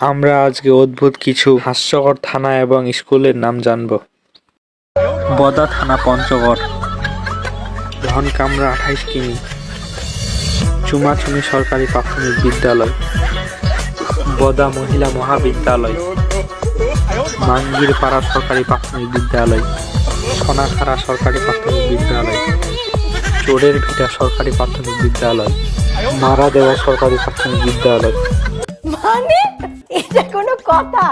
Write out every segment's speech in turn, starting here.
আমরা আজকে অদ্ভুত কিছু হাস্যকর থানা এবং স্কুলের নাম জানব। বদা থানা পঞ্চগড়। ধন কামরা আঠাইশ কিমি। চুমাচুমি সরকারি প্রাথমিক বিদ্যালয়। বদা মহিলা মহাবিদ্যালয়। মাঙ্গির পাড়া সরকারি প্রাথমিক বিদ্যালয়। সোনাখাড়া সরকারি প্রাথমিক বিদ্যালয়। চোরের ভিটা সরকারি প্রাথমিক বিদ্যালয়। মারা দেওয়া সরকারি প্রাথমিক বিদ্যালয়। মানে? এটা কোনো কথা।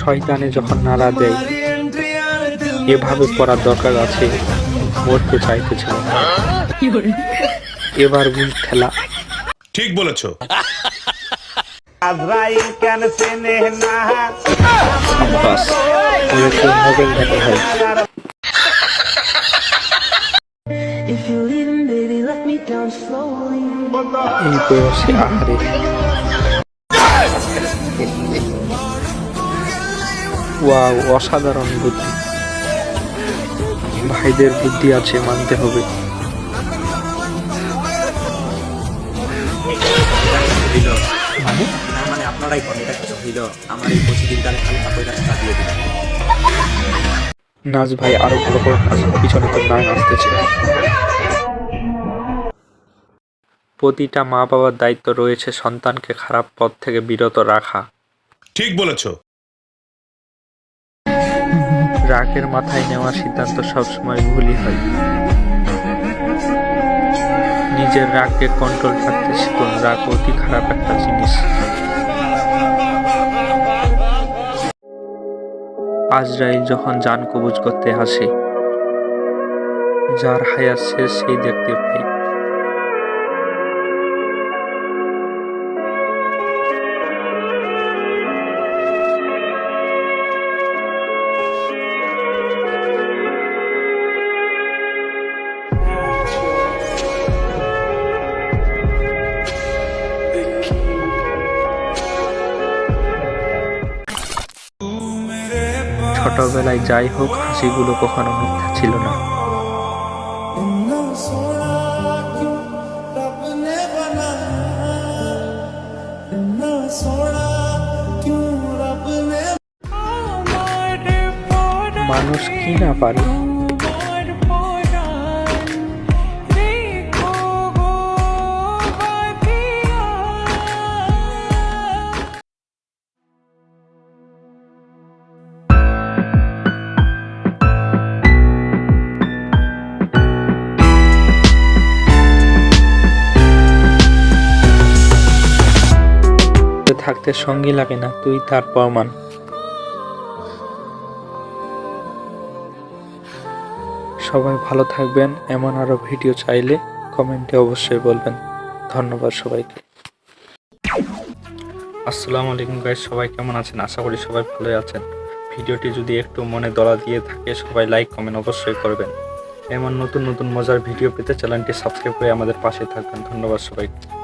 শয়তানে যখন নাড়া দেয় এভাবে পড়ার দরকার আছে মরতে চাইতেছিল। এবার বুঝ ঠেলা ঠিক বলেছ। আজরাইল কেন এই বয়সে আহারে। ওয়াও অসাধারণ বুদ্ধি। ভাইদের বুদ্ধি আছে মানতে হবে। মানে? মানে আপনারাই করেন এটা কিছু হইল? আমার এই প্রতিদিন তাহলে খালি কাপড় কাছে চাপিয়ে দিলাম। নাচ ভাই আরও ভালো করে নাচ পিছনে তো নাচ আসতেছে। প্রতিটা মা বাবার দায়িত্ব রয়েছে সন্তানকে খারাপ পথ থেকে বিরত রাখা। ঠিক বলেছ। রাগের মাথায় নেওয়া সিদ্ধান্ত সবসময় ভুলই হয়। নিজের রাগকে কন্ট্রোল রাখতে শিখুন রাগ অতি খারাপ একটা জিনিস। আজরাইল যখন যান কবুজ করতে আসে যার হায়াত শেষ সেই দেখতে পাই ছোটবেলায় যাই হোক হাসিগুলো কখনো মিথ্যা ছিল না। মানুষ কি না পারে? থাকতে সঙ্গী লাগে না, তুই তার প্রমাণ। সবাই ভালো থাকবেন, এমন আরও ভিডিও চাইলে কমেন্টে অবশ্যই বলবেন। ধন্যবাদ সবাইকে। আসসালামু আলাইকুম গাইস সবাই কেমন আছেন? আশা করি সবাই ভালোই আছেন। ভিডিওটি যদি একটু মনে দলা দিয়ে থাকে, সবাই লাইক কমেন্ট অবশ্যই করবেন। এমন নতুন নতুন মজার ভিডিও পেতে চ্যানেলটি সাবস্ক্রাইব করে আমাদের পাশে থাকবেন। ধন্যবাদ সবাইকে।